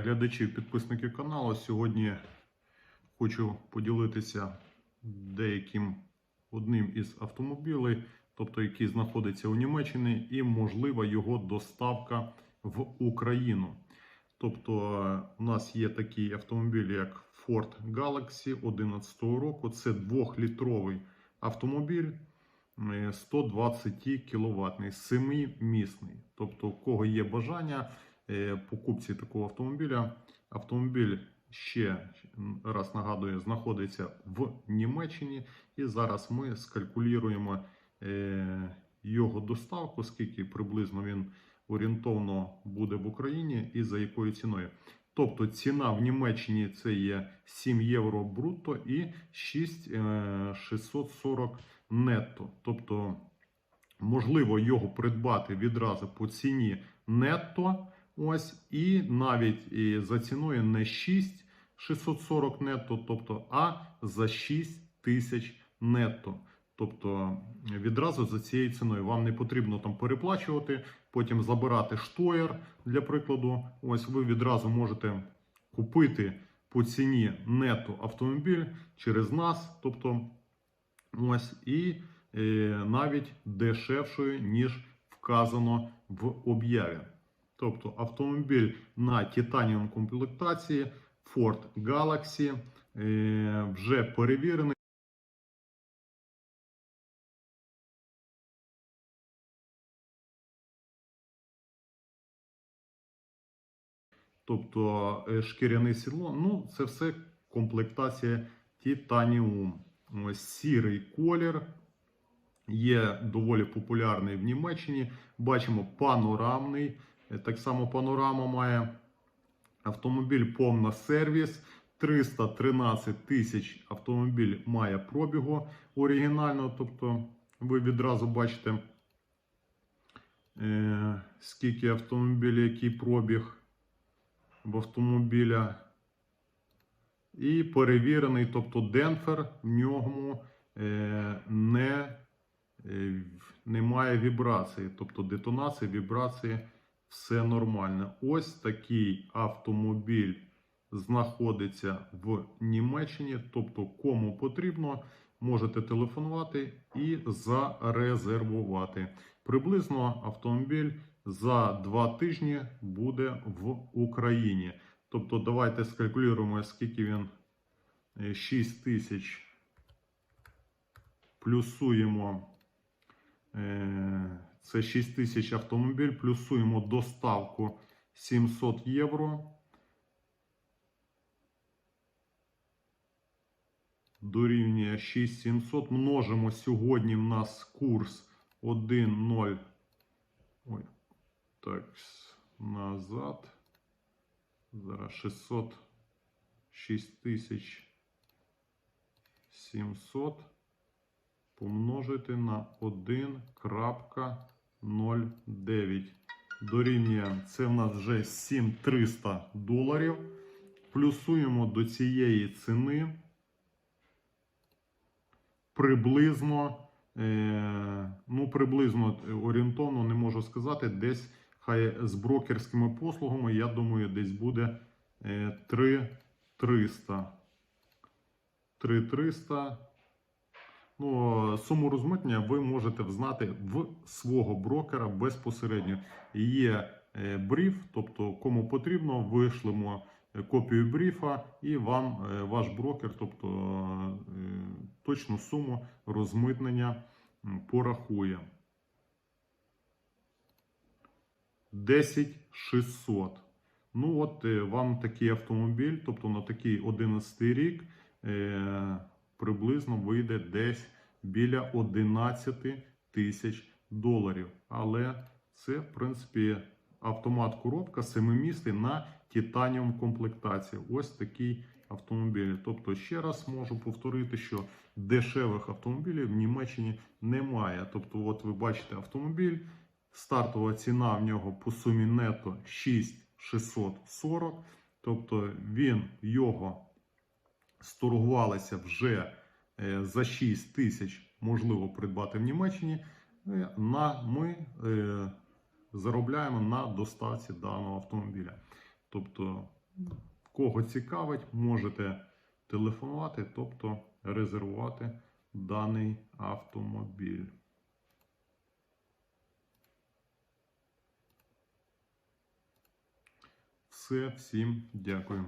глядачі, підписники каналу. Сьогодні хочу поділитися деяким одним із автомобілів, тобто який знаходиться у Німеччині, і можлива його доставка в Україну. Тобто, у нас є такий автомобіль, як Ford Galaxy 2011 року. Це 2-літровий автомобіль. е, 120 кВт, 7-місний. Тобто, у кого є бажання покупці такого автомобіля, автомобіль ще раз нагадую, знаходиться в Німеччині, і зараз ми скалькулюємо е, його доставку, скільки приблизно він орієнтовно буде в Україні і за якою ціною. Тобто ціна в Німеччині це є 7 євро брутто і 6,640 нетто. Тобто можливо його придбати відразу по ціні нетто. Ось, і навіть і за ціною не 6,640 нетто, тобто, а за 6 тисяч нетто. Тобто відразу за цією ціною вам не потрібно там переплачувати, потім забирати штоєр, для прикладу. Ось ви відразу можете купити по ціні нетто автомобіль через нас. Тобто, ось і е, навіть дешевшою, ніж вказано в об'яві. Тобто автомобіль на титаніум комплектації Ford Galaxy е, вже перевірений. Тобто е, шкіряне сідло, ну це все комплектація. Ось сірий колір. Є доволі популярний в Німеччині. Бачимо панорамний. Е, Так само панорама має автомобіль повна сервіс. 313 тисяч автомобіль має пробігу оригінального. Тобто ви відразу бачите, е, скільки автомобілів, який пробіг в автомобіля. І перевірений, тобто демпфер в ньому е, не, немає вібрації, тобто детонації, вібрації, все нормально. Ось такий автомобіль знаходиться в Німеччині. Тобто, кому потрібно, можете телефонувати і зарезервувати. Приблизно автомобіль за два тижні буде в Україні. Тобто, давайте скалькулюємо, скільки він е, 6 тисяч. Плюсуємо е, це 6 тисяч автомобіль, плюсуємо доставку 700 євро. Дорівнює 6700. Множимо сьогодні в нас курс 1,0. Ой, так, назад. Зараз 600. 6700 помножити на 1.09. Дорівнює це в нас вже 7300 доларів. Плюсуємо до цієї ціни приблизно, е, ну, приблизно е, орієнтовно не можу сказати, десь хай з брокерськими послугами, я думаю, десь буде е, 3300. 3300. Ну, суму розмитнення ви можете взнати в свого брокера безпосередньо. Є е, бриф, тобто кому потрібно, вишлемо е, копію брифа, і вам е, ваш брокер, тобто точну суму розмитнення порахує. 10600. Ну, от вам такий автомобіль, тобто на такий 11 рік, приблизно вийде десь біля 11 тисяч доларів. Але це, в принципі, автомат коробка семимісний на титаніум комплектації. Ось такий автомобіль. Тобто, ще раз можу повторити, що дешевих автомобілів в Німеччині немає. Тобто, от ви бачите автомобіль, стартова ціна в нього по сумі нето 6640. Тобто він його сторгувалися вже е, за 6 тисяч, можливо, придбати в Німеччині. Е, на, Ми е, заробляємо на доставці даного автомобіля. Тобто, кого цікавить, можете телефонувати, тобто резервувати даний автомобіль. Все, всім дякую.